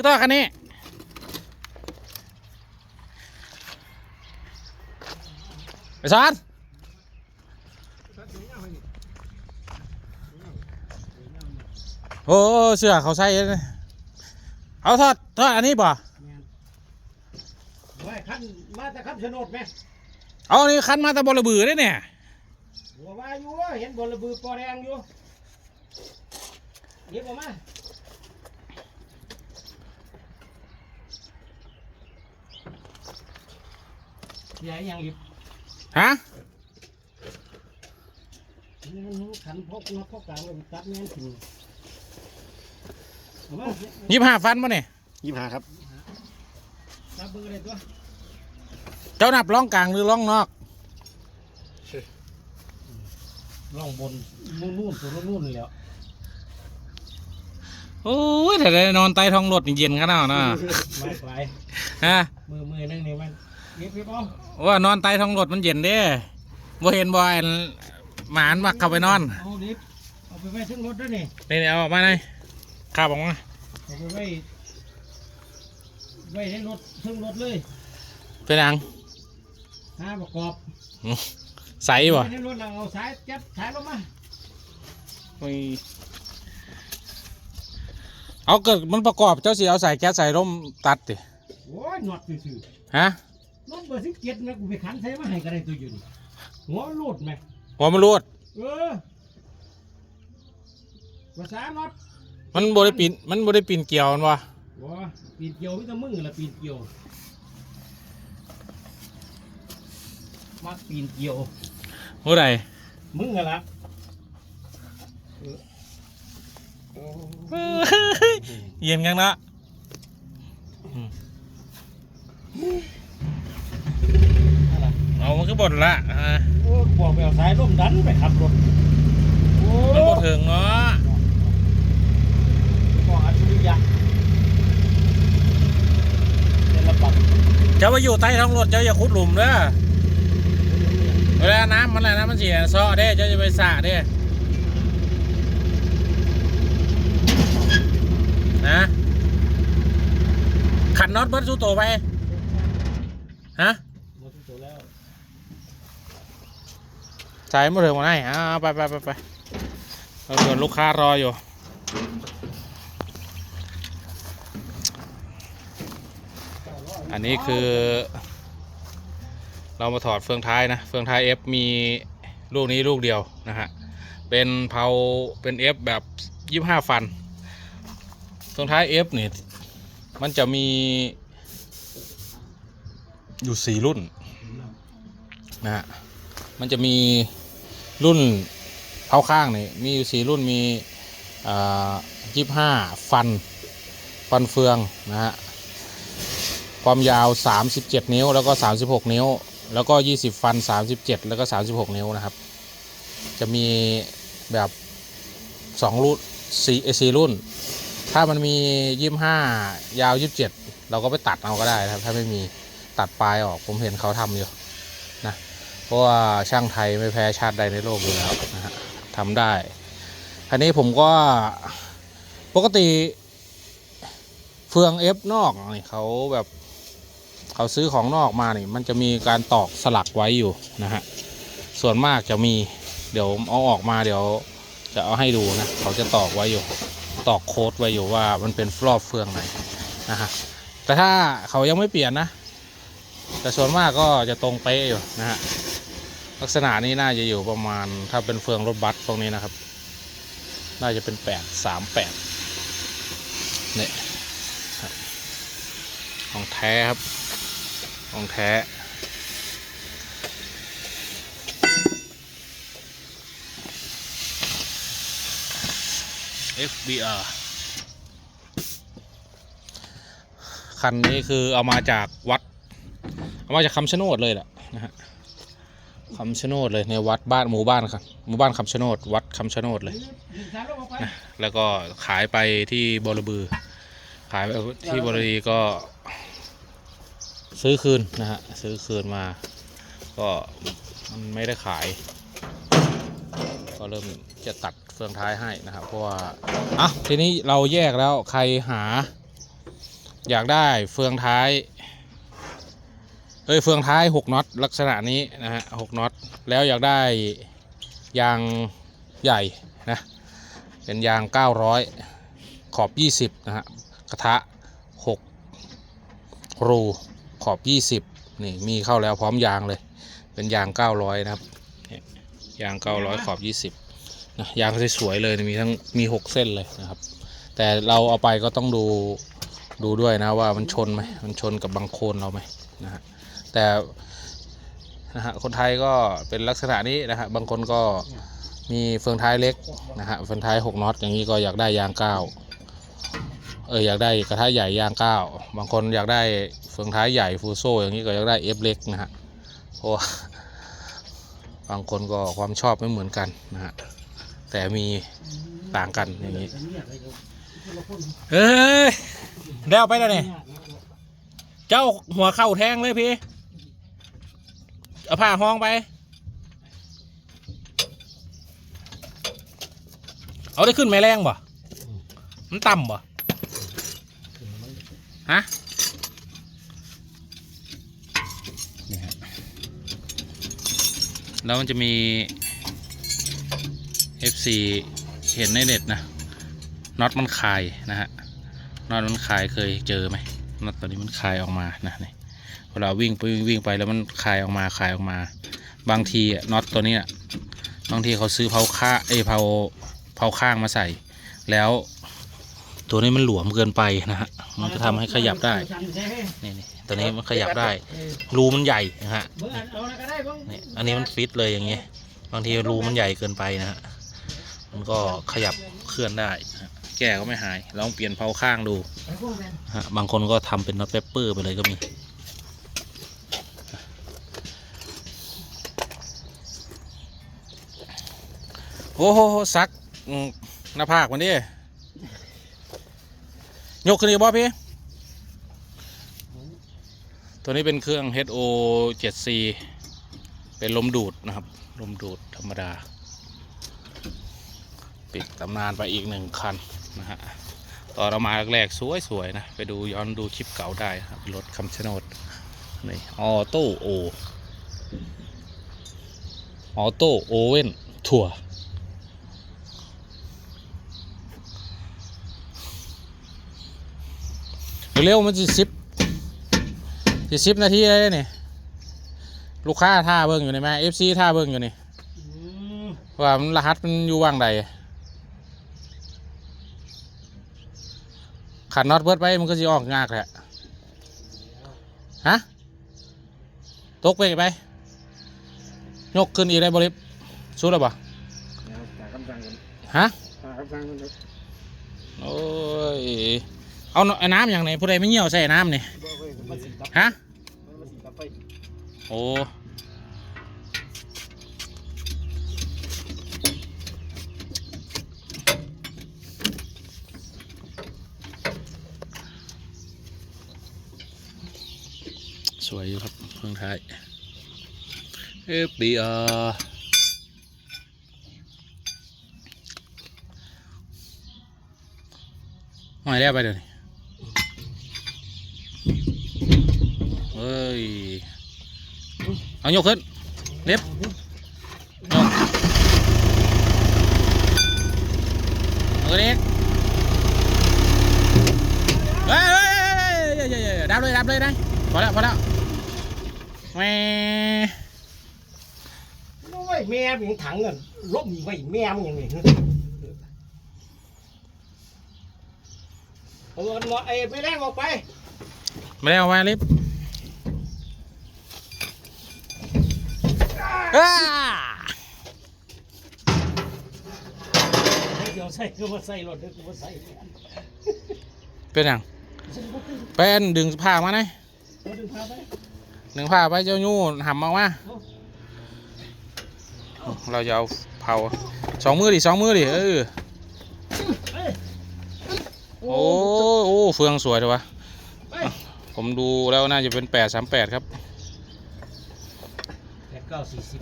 คือต่อคันนี้ไปสอนโอ้เสื้อเขาใส่เลยเอาทอดทอดอันนี้บ่ไว้คันมาแต่คันชนดไหมเอาอันนี้คันมาแตะบลบือได้เนี่ยหัวว่าอยู่เห็นบนระบือปอแดงอยู่หยิบออกมา ใหญ่ยังหยิบฮะขันพกนักพกกลางเลยตัดแม่นถึงเอามายี่ห้าฟันป่ะเนี่ยยี่ห้าครับตัดเบอร์เลยตัวเจ้านับร่องกลางหรือร่องนอกล่องบนนู่นนู่นตัวนู่นนี่แหล้วโอ้ยแต่ได้นอนใต้ท้องรถนี่เย็นขนาดนะไม่ไปฮะมือมือนึงนี่มันหยิบพี่ป้อง ว่านอนใต้ท้องรถมันเย็นเด้บ่เห็นบ่อยหมานมักเข้าไปนอนเอาดิบเอาไปไว้ซึ่งรถด้วยนี่นี่เอาออกมาหน่อยข้าบอกมาเอาไปไว้ไว้ในรถซึ่งรถเลยเป็นหยังหาประกอบใสบ่ไว้ในรถเราเอาสายจับสายลงมาไม่เอาเกิดมันประกอบเจ้าสิเอาใส่แก๊สใส่ร่มตัดดิโอ้ยหนวดซื่อฮะๆ รถเบอร์สิบเจ็ดนะกูไปขันใส่มาให้กันได้ตัวอยู่นี่หัวรูดไหมหัวมันรูดเออภาษาน็อตมันบ่ได้ปีนมันบ่ได้ปีนเกี่ยวมันวะหัวปีนเกี่ยวพี่ตะมึงละปีนเกี่ยวมาปีนเกี่ยวเมื่อไหร่มึงอะละเย็นกันนะ เอามันก็บ่นละอ่าเออบอกไปเอาสายร่มดันไปขับรถโอ้มันบ่ถึงเนาะบอกอัจฉริยะเดี๋ยวระบัดเจ้าไปอยู่ใต้ท้องรถเจ้าอย่าขุดหลุมเด้อเวลาน้ำมันอะไรนะมันเสียซ้อเด้เจ้าจะไปสระเด้นะขันน็อตเบิร์ดสู้โตไปฮะ หมดตัวแล้ว ใส่มาถึงมาไหนอ่าไปไปไปไปเราส่วนลูกค้ารออยู่ อันนี้คือ เรามาถอดเฟืองท้ายนะ เฟืองท้าย F มีลูกนี้ลูกเดียวนะฮะ เป็นเผาเป็น F แบบยี่ห้าฟัน เฟืองท้าย F เนี่ยมันจะมีอยู่สี่รุ่นนะฮะ มันจะมี รุ่นเผาข้างนี่มีอยู่สี่รุ่นมียี่ห้าฟัน ฟันเฟืองนะฮะความยาว 37 นิ้วแล้วก็ 36 นิ้ว แล้วก็ 20 ฟัน 37 แล้วก็ 36 นิ้วนะครับ จะมีแบบ 2 รุ่นสี่เอซีรุ่น ถ้ามันมี 25 ยาว 27 เราก็ไปตัดเอาก็ได้นะครับ ถ้าไม่มีตัดปลายออกผมเห็นเขาทำอยู่ เพราะว่าช่างไทยไม่แพ้ชาติใดในโลกอยู่แล้วนะฮะทำได้คันนี้ผมก็ปกติเฟืองเอฟนอกนี่เขาแบบเขาซื้อของนอกมานี่มันจะมีการตอกสลักไว้อยู่นะฮะส่วนมากจะมีเดี๋ยวเอาออกมาเดี๋ยวจะเอาให้ดูนะเขาจะตอกไว้อยู่ตอกโค้ดไว้อยู่ว่ามันเป็นฟลอบเฟืองไหนนะฮะแต่ถ้าเขายังไม่เปลี่ยนนะ แต่ส่วนมากก็จะตรงเป๊ะอยู่นะฮะ ลักษณะนี้น่าจะอยู่ประมาณถ้าเป็นเฟืองรถบัสพวกนี้นะครับ น่าจะเป็นแปดสามแปดเนี่ยของแท้ครับของแท้ FBR คันนี้คือเอามาจากวัด เอามาจากคำชะโนดเลยแหละนะฮะ คำชะโนดเลยในวัดบ้านหมู่บ้านครับหมู่บ้านคำชะโนดวัดคำชะโนดเลยดึงสายลงออกไปแล้วก็ขายไปที่บรบือ ขายไปที่บรบือก็ ซื้อคืนนะฮะซื้อคืนมา ก็มันไม่ได้ขาย ก็เริ่มจะตัดเฟืองท้ายให้นะครับเพราะว่าอะทีนี้เราแยกแล้วใครหา อยากได้เฟืองท้าย เอ้ยเฟืองท้ายหกน็อตลักษณะนี้นะฮะหกน็อตแล้วอยากได้ยางใหญ่นะเป็นยาง 900 ขอบ 20 นะฮะกระทะ 6 รูขอบ 20 นี่มีเข้าแล้วพร้อมยางเลย เป็นยาง 900 นะครับเนี่ยยาง 900 ขอบ 20นะยางสวยๆเลยมีทั้งมี 6 เส้นเลยนะครับ แต่เราเอาไปก็ต้องดูดูด้วยนะว่ามันชนไหมมันชนกับบังโคลนเราไหมนะฮะ แต่นะฮะคนไทยก็เป็นลักษณะนี้นะฮะบางคนก็มีเฟืองท้ายเล็กนะฮะเฟืองท้าย 6น็อตอย่างนี้ก็อยากได้ยาง9เอออยากได้กระทะใหญ่ยาง 9 บางคนอยากได้เฟืองท้ายใหญ่ฟูโซอย่างนี้ก็อยากได้ F เล็กนะฮะเพราะบางคนก็ความชอบไม่เหมือนกันนะฮะแต่มีต่างกันอย่างนี้เอ้ยเดี๋ยวไปแล้วนี่เจ้าหัวเข่าแทงเลยพี่ เอาผ้าห้องไป เอาได้ขึ้นไหมแรงบ่ มันต่ำบ่ ฮะ นี่ฮะ แล้วมันจะมี FC เห็นในเน็ตนะน็อตมันคายนะฮะน็อตมันคายเคยเจอไหมน็อตตัวนี้มันคายออกมานะนี่ เวลาวิ่งไปวิ่งวิ่งไปแล้วมันคายออกมาคายออกมา บางทีอะน็อตตัวนี้บางทีเขาซื้อเผาค่าเอยเผาเผาข้างมาใส่ แล้วตัวนี้มันหลวมเกินไปนะฮะ มันจะทำให้ขยับได้ นี่นี่ตัวนี้มันขยับได้ รูมันใหญ่นะฮะเบิ่งอันเอาอะไรก็ได้เบิ่งนี่อันนี้มันฟิตเลยอย่างเงี้ย บางทีรูมันใหญ่เกินไปนะฮะ มันก็ขยับเคลื่อนได้ แก้ก็ไม่หาย ลองเปลี่ยนเผาข้างดูฮะ บางคนก็ทำเป็นน็อตเปปเปอร์ไปเลยก็มี โอ้โหซักหน้าผากมันดิยกขึ้นอีกบ่พี่ ตัวนี้เป็นเครื่อง HO 7C เป็นลมดูดนะครับ ลมดูดธรรมดา ปิดตำนานไปอีกหนึ่งคันนะฮะตอนเรามาแรกๆสวยๆนะ ไปดูย้อนดูคลิปเก่าได้ครับรถคำชะโนดนี่ออโต้โอออโต้โอเว่นทัวร์ เร็วๆมันจะสิบจะสิบนาทีเลยนี่ลูกค้าท่าเบิ้งอยู่นี่แม่เอฟซีท่าเบิ้งอยู่นี่อืมว่ามันรหัสมันอยู่ว่างใดขันน็อตเบิดไปมันก็จะออกยากแหละฮะตกไปไป ยกขึ้นอีกได้บริบสู้แล้วปะหาคำสั่งกันฮะหาคำสั่งกันโอ้ย เอาเอาน้ำอย่างไหนผู้ใดไม่เหี่ยวใส่น้ำนี่มันสิดับฮะมันสิดับไปโอ้สวยอยู่ครับเมืองไทย FBR หอยแล้วไปเดี๋ยวนี้ เฮ้ยเอายกขึ้นเล็บยกเอาตัวนี้เฮ้ยเฮ้ยเฮ้ยเฮ้ยเฮ้ยเฮ้ยดับเลยดับเลยนะพอแล้วพอแล้วแหม่โอ้ยแม่มึงถังเงินล้มไว้แม่มึงอย่างนี้เอาเงินหมดไอ้ไปแรงออกไปไม่ได้เอาไว้ลิฟ อ้าเดี๋ยวใส่ก็มาใส่รถเดี๋ยวกูมาใส่เป็นยังเป็นดึงผ้ามาหน่อยดึงพาไปดึงผ้าไปเจ้ายู่หำออกมาเราจะเอาเผาสองมือดิสองมือดิเออโอ้โอ้เฟืองสวยเลยวะผมดูแล้วน่าจะเป็นแปดสามแปดครับ แปดเก้าสี่สิบ